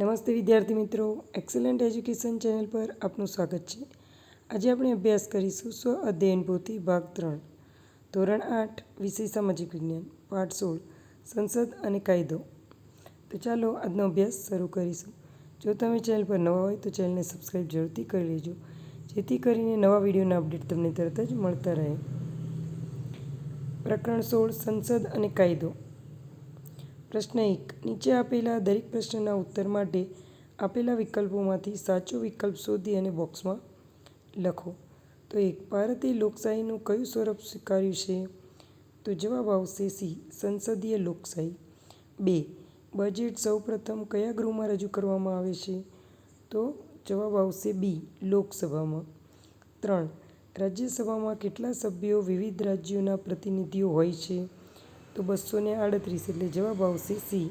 નમસ્તે વિદ્યાર્થી મિત્રો. એક્સલન્ટ એજ્યુકેશન ચેનલ પર આપનું સ્વાગત છે. આજે આપણે અભ્યાસ કરીશું સ્વ અધ્યયન પોથી ભાગ ત્રણ. ધોરણ આઠ, વિષય સામાજિક વિજ્ઞાન, પાઠ સોળ, સંસદ અને કાયદો. તો ચાલો આજનો અભ્યાસ શરૂ કરીશું. જો તમે ચેનલ પર નવા હોય તો ચેનલને સબસ્ક્રાઈબ જરૂરથી કરી લેજો. જેથી કરીને નવા વિડીયોના અપડેટ તમને તરત જ મળતા રહે. પ્રકરણ સોળ, સંસદ અને કાયદો. પ્રશ્ન એક. નીચે આપેલા દરેક પ્રશ્નના ઉત્તર માટે આપેલા વિકલ્પોમાંથી સાચો વિકલ્પ શોધી અને બોક્સમાં લખો. તો એક, ભારતે લોકશાહીનું કયું સ્વરૂપ સ્વીકાર્યું છે? તો જવાબ આવશે સી, સંસદીય લોકશાહી. બે, બજેટ સૌપ્રથમ કયા ગૃહમાં રજૂ કરવામાં આવે છે? તો જવાબ આવશે બી, લોકસભામાં. ત્રણ, રાજ્યસભામાં કેટલા સભ્યો વિવિધ રાજ્યોના પ્રતિનિધિઓ હોય છે? તો બસો ને આડત્રીસ એટલે જવાબ આવશે સી.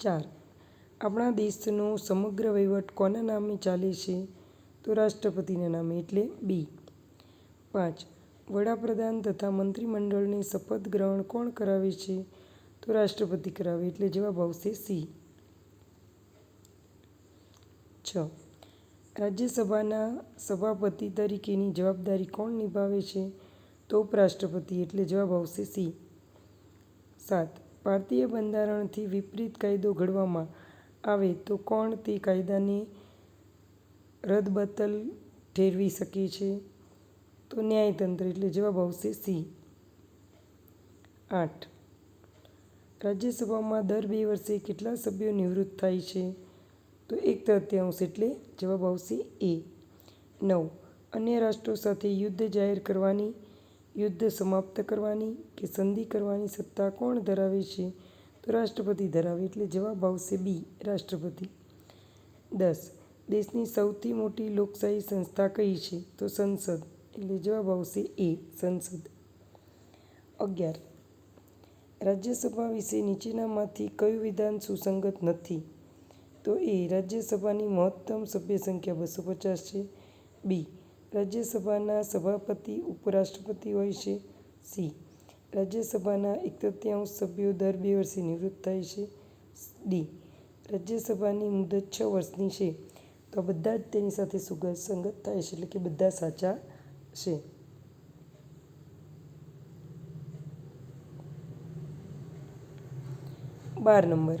ચાર. આપણા દેશનો સમગ્ર વહીવટ કોના નામે ચાલે છે? તો રાષ્ટ્રપતિના નામે એટલે બી. પાંચ. વડાપ્રધાન તથા મંત્રીમંડળને શપથ ગ્રહણ કોણ કરાવે છે? તો રાષ્ટ્રપતિ કરાવે એટલે જવાબ આવશે સી. છ. રાજ્યસભાના સભાપતિ તરીકેની જવાબદારી કોણ નિભાવે છે? તો ઉપરાષ્ટ્રપતિ એટલે જવાબ આવશે સી. સાત. ભારતીય બંધારણથી વિપરીત કાયદો ઘડવામાં આવે તો કોણ તે કાયદાને રદબતલ ઠેરવી શકે છે? તો ન્યાયતંત્ર એટલે જવાબ આવશે સી. આઠ. રાજ્યસભામાં દર બે વર્ષે કેટલા સભ્યો નિવૃત્ત થાય છે? તો એક તૃતીયાંશ એટલે જવાબ આવશે એ. નવ. અન્ય રાષ્ટ્રો સાથે યુદ્ધ જાહેર કરવાની યુદ્ધ સમાપ્ત કરવાની કે સંધિ કરવાની સત્તા કોણ ધરાવે છે? તો રાષ્ટ્રપતિ ધરાવે, એટલે જવાબ આવશે બી, રાષ્ટ્રપતિ. દસ, દેશની સૌથી મોટી લોકશાહી સંસ્થા કઈ છે? તો સંસદ, એટલે જવાબ આવશે એ, સંસદ. અગિયાર, રાજ્યસભા વિશે નીચેનામાંથી કયું વિધાન સુસંગત નથી? તો એ, રાજ્યસભાની મહત્તમ સભ્ય સંખ્યા બસો પચાસ છે. બી રાજ્યસભાના સભાપતિ, ઉપરાષ્ટ્રપતિ હોય છે. સી. રાજ્યસભાના એક તૃતીયાંશ સભ્યો દર બે વર્ષે નિવૃત્ત થાય છે. ડી. રાજ્યસભાની મુદત છ વર્ષની છે. તો બધા જ તેની સાથે સુસંગત થાય છે એટલે કે બધા સાચા છે. બાર નંબર.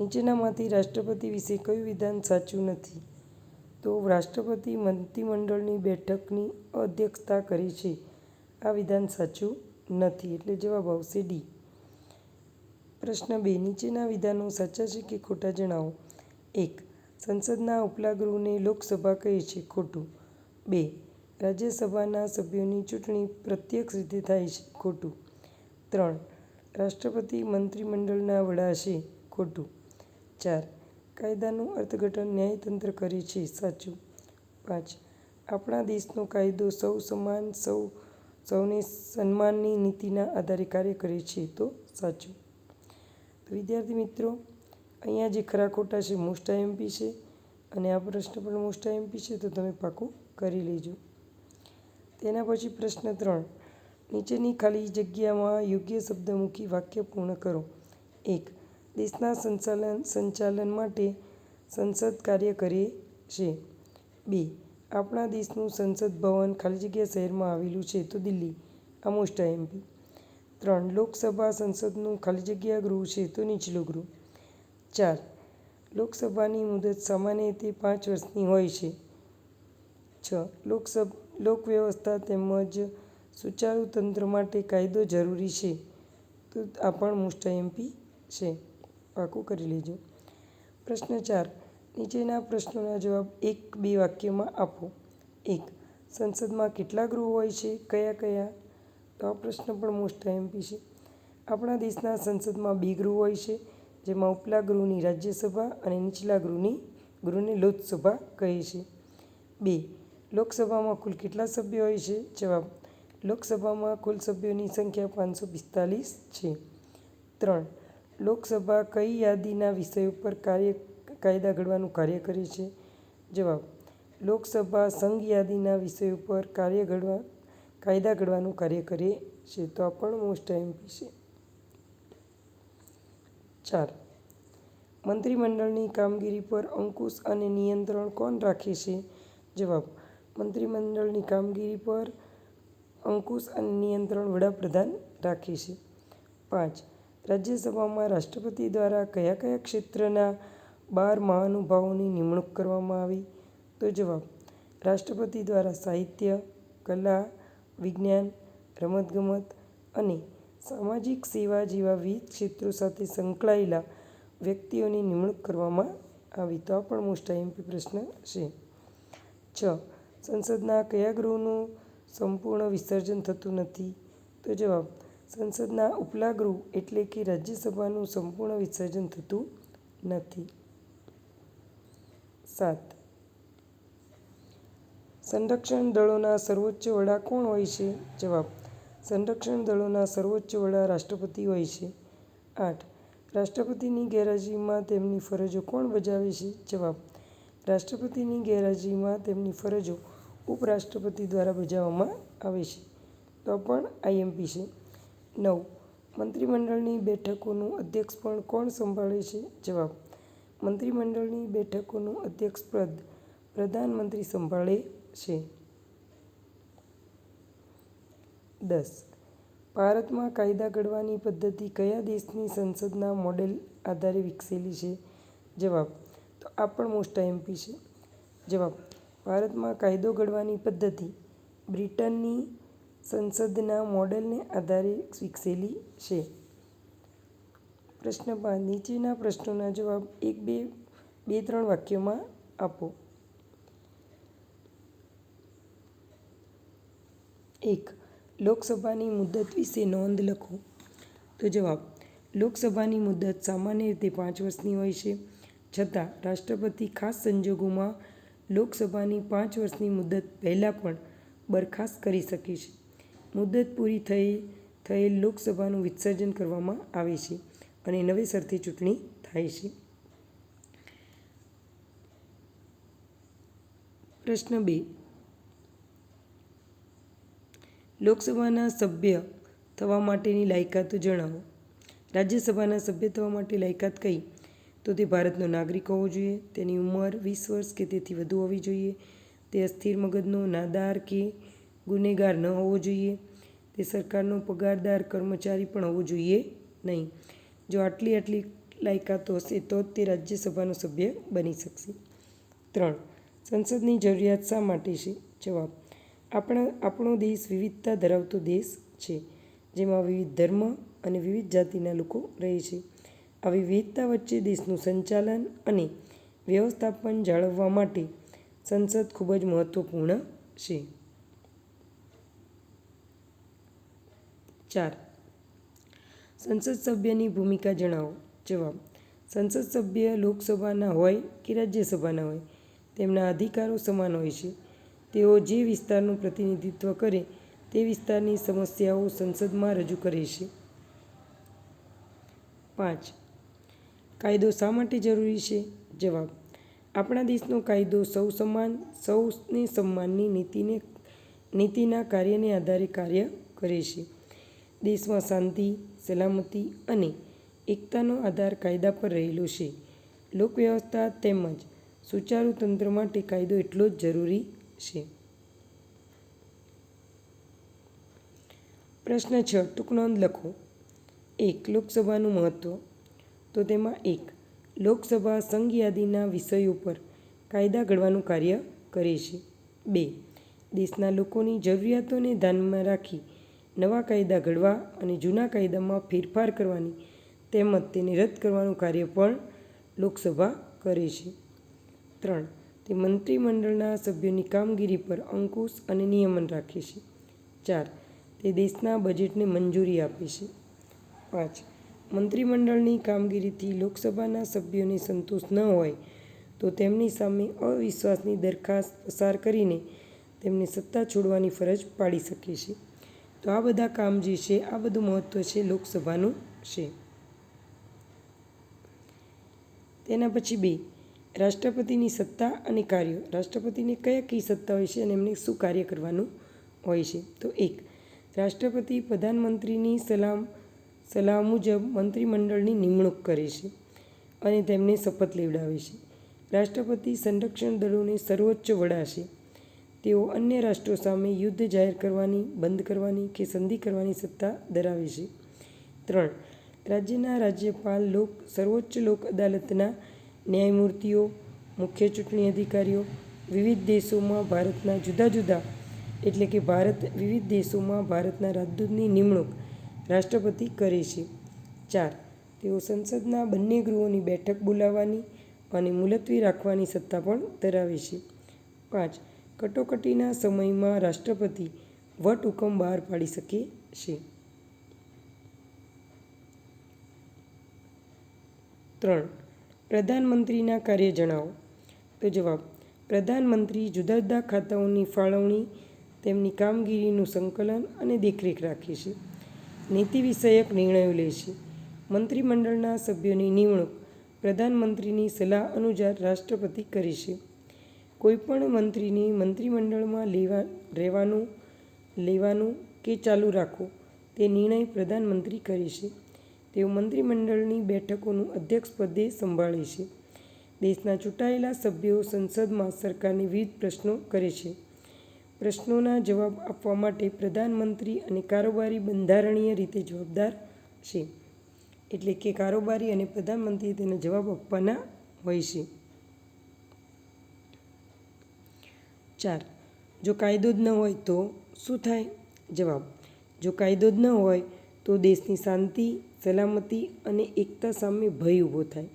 નીચેનામાંથી રાષ્ટ્રપતિ વિશે કયું વિધાન સાચું નથી? તો રાષ્ટ્રપતિ મંત્રીમંડળની બેઠકની અધ્યક્ષતા કરે છે. આ વિધાન સાચું નથી એટલે જવાબ આવશે ડી. પ્રશ્ન બે, નીચેના વિધાનો સાચા છે કે ખોટા જણાવો? એક, સંસદના ઉપલા ગૃહને લોકસભા કહે છે ખોટું. બે, રાજ્યસભાના સભ્યોની ચૂંટણી પ્રત્યક્ષ રીતે થાય છે ખોટું. ત્રણ, રાષ્ટ્રપતિ મંત્રીમંડળના વડા છે ખોટું. ચાર કાયદાનું અર્થઘટન ન્યાયતંત્ર કરે છે, સાચું. પાંચ, આપણા દેશનો કાયદો સૌ સમાન, સૌ, સૌને સન્માનની નીતિના આધારે કાર્ય કરે છે, તો સાચું. તો વિદ્યાર્થી મિત્રો, અહીંયા જે ખરા ખોટા છે, મોસ્ટ એમપી છે, અને આ પ્રશ્ન પણ મોસ્ટ એમપી છે, તો તમે પાકું કરી લેજો. તેના પછી પ્રશ્ન ત્રણ, નીચેની ખાલી જગ્યામાં યોગ્ય શબ્દ મૂકી વાક્ય પૂર્ણ કરો. એક દેશના સંચાલન સંચાલન માટે સંસદ કાર્ય કરે છે. બે. આપણા દેશનું સંસદ ભવન ખાલી જગ્યા શહેરમાં આવેલું છે તો દિલ્હી આ મોસ્ટ આઈએમપી ત્રણ. લોકસભા સંસદનું ખાલી જગ્યા ગૃહ છે તો નીચલું ગૃહ. ચાર. લોકસભાની મુદત સામાન્ય રીતે પાંચ વર્ષની હોય છે. છ. લોકસભ, લોકવ્યવસ્થા તેમજ સુચારુ તંત્ર માટે કાયદો જરૂરી છે તો આ પણ મોસ્ટ આઈએમપી છે. પાકું કરી લેજો. પ્રશ્ન ચાર. નીચેના પ્રશ્નોના જવાબ એક, બે વાક્યમાં આપો. એક. સંસદમાં કેટલા ગૃહ હોય છે? કયા કયા? તો આ પ્રશ્ન પણ મોસ્ટ એમપી છે. આપણા દેશના સંસદમાં બે ગૃહ હોય છે, જેમાં ઉપલા ગૃહની રાજ્યસભા અને નીચલા ગૃહની, ગૃહને લોકસભા કહે છે. બે. લોકસભામાં કુલ કેટલા સભ્યો હોય છે? જવાબ. લોકસભામાં કુલ સભ્યોની સંખ્યા પાંચસો પિસ્તાલીસ છે. ત્રણ. લોકસભા કઈ યાદીના વિષય ઉપર કાર્ય, કાયદા ઘડવાનું કાર્ય કરે છે? જવાબ, લોકસભા સંઘ યાદીના વિષય ઉપર કાર્ય ઘડવા, કાયદા ઘડવાનું કાર્ય કરે છે તો આ પણ મોસ્ટ એમપી છે? ચાર, મંત્રીમંડળની કામગીરી પર અંકુશ અને નિયંત્રણ કોણ રાખે છે? જવાબ, મંત્રીમંડળની કામગીરી પર અંકુશ અને નિયંત્રણ વડાપ્રધાન રાખે છે. પાંચ રાજ્યસભામાં રાષ્ટ્રપતિ દ્વારા કયા કયા ક્ષેત્રના બાર મહાનુભાવોની નિમણૂક કરવામાં આવી? તો જવાબ, રાષ્ટ્રપતિ દ્વારા સાહિત્ય, કલા, વિજ્ઞાન, રમતગમત અને સામાજિક સેવા જેવા વિવિધ ક્ષેત્રો સાથે સંકળાયેલા વ્યક્તિઓની નિમણૂક કરવામાં આવી. તો પણ મોસ્ટ આઈએમપી પ્રશ્ન છે. છ, સંસદના કયા ગૃહનું સંપૂર્ણ વિસર્જન થતું નથી? તો જવાબ સંસદના ઉપલા ગૃહ એટલે કે રાજ્યસભાનું સંપૂર્ણ વિસર્જન થતું નથી. સાત. સંરક્ષણ દળોના સર્વોચ્ચ વડા કોણ હોય છે? જવાબ. સંરક્ષણ દળોના સર્વોચ્ચ વડા રાષ્ટ્રપતિ હોય છે. આઠ. રાષ્ટ્રપતિની ગેરહાજરીમાં તેમની ફરજો કોણ બજાવે છે? જવાબ. રાષ્ટ્રપતિની ગેરહાજરીમાં તેમની ફરજો ઉપરાષ્ટ્રપતિ દ્વારા બજાવવામાં આવે છે. તો પણ આઈએમપી છે. નવ. મંત્રીમંડળની બેઠકોનું અધ્યક્ષપદ કોણ સંભાળે છે? જવાબ. મંત્રીમંડળની બેઠકોનું અધ્યક્ષપદ પ્રધાનમંત્રી સંભાળે છે. દસ. ભારતમાં કાયદા ઘડવાની પદ્ધતિ કયા દેશની સંસદના મોડેલ આધારે વિકસેલી છે? જવાબ. તો આ પણ મોસ્ટ એમપી છે. જવાબ. ભારતમાં કાયદો ઘડવાની પદ્ધતિ બ્રિટનની સંસદના મોડેલને આધારે વિકસેલી છે. પ્રશ્ન પાંચ નીચેના પ્રશ્નોના જવાબ એક, બે બે, ત્રણ વાક્યોમાં આપો. એક, લોકસભાની મુદત વિશે નોંધ લખો. તો જવાબ, લોકસભાની મુદત સામાન્ય રીતે પાંચ વર્ષની હોય છે. છતાં, રાષ્ટ્રપતિ ખાસ સંજોગોમાં લોકસભાની પાંચ વર્ષની મુદત પહેલાં પણ બરખાસ્ત કરી શકે છે. મુદત પૂરી થઈ, થયેલ લોકસભાનું વિસર્જન કરવામાં આવે છે અને નવેસરથી ચૂંટણી થાય છે. પ્રશ્ન બે. લોકસભાના સભ્ય થવા માટેની લાયકાતો જણાવો. રાજ્યસભાના સભ્ય થવા માટે લાયકાત કઈ? તો તે ભારતનો નાગરિક હોવો જોઈએ, તેની ઉંમર વીસ વર્ષ કે તેથી વધુ હોવી જોઈએ, તે અસ્થિર મગજનો, નાદાર કે ગુનેગાર ન હોવો જોઈએ. તે સરકારનો પગારદાર કર્મચારી પણ હોવો જોઈએ નહીં. જો આટલી આટલી લાયકાતો હશે તો જ તે રાજ્યસભાનો સભ્ય બની શકશે. ત્રણ, સંસદની જરૂરિયાત શા માટે છે? જવાબ, આપણા, આપણો દેશ વિવિધતા ધરાવતો દેશ છે, જેમાં વિવિધ ધર્મ અને વિવિધ જાતિના લોકો રહે છે. આવી વિવિધતા વચ્ચે દેશનું સંચાલન અને વ્યવસ્થાપન જાળવવા માટે સંસદ ખૂબ જ મહત્ત્વપૂર્ણ છે. ચાર. સંસદ સભ્યની ભૂમિકા જણાવો. જવાબ. સંસદ સભ્ય લોકસભાના હોય કે રાજ્યસભાના હોય, તેમના અધિકારો સમાન હોય છે. તેઓ જે વિસ્તારનું પ્રતિનિધિત્વ કરે, તે વિસ્તારની સમસ્યાઓ સંસદમાં રજૂ કરે છે. પાંચ. કાયદો શા માટે જરૂરી છે? જવાબ. આપણા દેશનો કાયદો સૌ સમાન, સૌને સન્માનની નીતિને, નીતિના કાર્યને આધારે કાર્ય કરે છે. દેશમાં શાંતિ, સલામતી અને એકતાનો આધાર કાયદા પર રહેલો છે. લોકવ્યવસ્થા તેમજ સુચારુ તંત્ર માટે કાયદો એટલો જ જરૂરી છે. પ્રશ્ન છ, ટૂંક નોંધ લખો. એક, લોકસભાનું મહત્ત્વ તો તેમાં એક, લોકસભા સંઘ યાદીના વિષયો ઉપર કાયદા ઘડવાનું કાર્ય કરે છે. બે, દેશના લોકોની જરૂરિયાતોને ધ્યાનમાં રાખી નવા કાયદા ઘડવા અને જૂના કાયદામાં ફેરફાર કરવાની તેમજ તેને રદ કરવાનું કાર્ય પણ લોકસભા કરે છે. ત્રણ, તે મંત્રીમંડળના સભ્યોની કામગીરી પર અંકુશ અને નિયમન રાખે છે. ચાર, તે દેશના બજેટને મંજૂરી આપે છે. પાંચ, મંત્રીમંડળની કામગીરીથી લોકસભાના સભ્યોને સંતોષ ન હોય તો તેમની સામે અવિશ્વાસની દરખાસ્ત પસાર કરીને તેમને સત્તા છોડવાની ફરજ પાડી શકે છે. તો આ બધા કામ જે છે, આ બધું મહત્ત્વ છે લોકસભાનું છે. તેના પછી બે, રાષ્ટ્રપતિની સત્તા અને કાર્યો. રાષ્ટ્રપતિને કયા કઈ સત્તા હોય છે અને એમને શું કાર્ય કરવાનું હોય છે? તો એક, રાષ્ટ્રપતિ પ્રધાનમંત્રીની સલામ, સલાહ મુજબ મંત્રીમંડળની નિમણૂક કરે છે અને તેમને શપથ લેવડાવે છે. રાષ્ટ્રપતિ સંરક્ષણ દળોને સર્વોચ્ચ વડા છે. તેઓ અન્ય રાષ્ટ્રો સામે યુદ્ધ જાહેર કરવાની, બંધ કરવાની કે સંધિ કરવાની સત્તા ધરાવે છે. ત્રણ, રાજ્યના રાજ્યપાલ લોક, સર્વોચ્ચ લોક અદાલતના ન્યાયમૂર્તિઓ, મુખ્ય ચૂંટણી અધિકારીઓ, વિવિધ દેશોમાં ભારતના જુદા જુદા, એટલે કે ભારત વિવિધ દેશોમાં ભારતના રાજદૂતની નિમણૂક રાષ્ટ્રપતિ કરે છે. ચાર, તેઓ સંસદના બંને ગૃહોની બેઠક બોલાવવાની અને મુલતવી રાખવાની સત્તા પણ ધરાવે છે. પાંચ કટોકટીના સમયમાં રાષ્ટ્રપતિ વટહુકમ બહાર પાડી શકે છે. ત્રણ, પ્રધાનમંત્રીના કાર્ય જણાવો. તો જવાબ, પ્રધાનમંત્રી જુદા જુદા ખાતાઓની ફાળવણી, તેમની કામગીરીનું સંકલન અને દેખરેખ રાખે છે. નીતિ વિષયક નિર્ણયો લે છે. મંત્રીમંડળના સભ્યોની નિમણૂક પ્રધાનમંત્રીની સલાહ અનુસાર રાષ્ટ્રપતિ કરે છે. કોઈપણ મંત્રીને મંત્રીમંડળમાં લેવા, રહેવાનું, લેવાનું કે ચાલુ રાખવું, તે નિર્ણય પ્રધાનમંત્રી કરે છે. તેઓ મંત્રીમંડળની બેઠકોનું અધ્યક્ષપદે સંભાળે છે. દેશના ચૂંટાયેલા સભ્યો સંસદમાં સરકારને વિવિધ પ્રશ્નો કરે છે. પ્રશ્નોના જવાબ આપવા માટે પ્રધાનમંત્રી અને કારોબારી બંધારણીય રીતે જવાબદાર છે. એટલે કે કારોબારી અને પ્રધાનમંત્રી તેના જવાબ આપવાના હોય છે. ચાર. જો કાયદો જ ન હોય તો શું થાય? જવાબ. જો કાયદો જ ન હોય તો દેશની શાંતિ, સલામતી અને એકતા સામે ભય ઊભો થાય.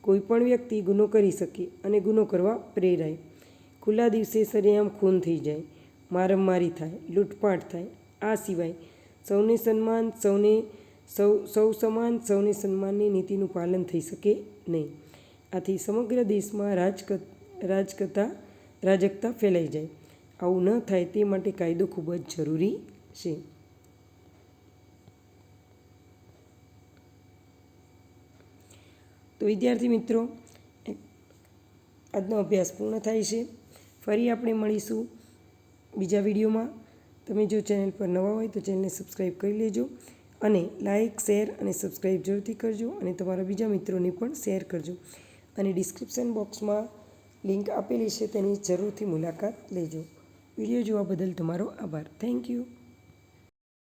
કોઈ પણ વ્યક્તિ ગુનો કરી શકે અને ગુનો કરવા પ્રેરાય. ખુલ્લા દિવસે સરેઆમ ખૂન થઈ જાય. મારમારી થાય, લૂંટપાટ થાય. આ સિવાય સૌને સન્માન, સૌને સૌ સૌ સમાન, સૌને સન્માનની નીતિનું પાલન થઈ શકે નહીં. આથી સમગ્ર દેશમાં રાજક રાજકતા રાજકતા ફેલાઈ જાય. આવું ન થાય તે માટે કાયદો ખૂબ જ જરૂરી છે. તો વિદ્યાર્થી મિત્રો, આજનો અભ્યાસ પૂર્ણ થાય છે. ફરી આપણે મળીશું બીજા વિડીયોમાં. તમે જો ચેનલ પર નવા હોય તો ચેનલને સબસ્ક્રાઈબ કરી લેજો અને લાઇક, શેર અને સબસ્ક્રાઈબ જરૂરથી કરજો અને તમારા બીજા મિત્રોને પણ શેર કરજો. અને ડિસ્ક્રિપ્શન બોક્સમાં લિંક આપેલી છે તેની જરૂરથી મુલાકાત લેજો. વીડિયો જોવા બદલ તમારો આભાર. Thank you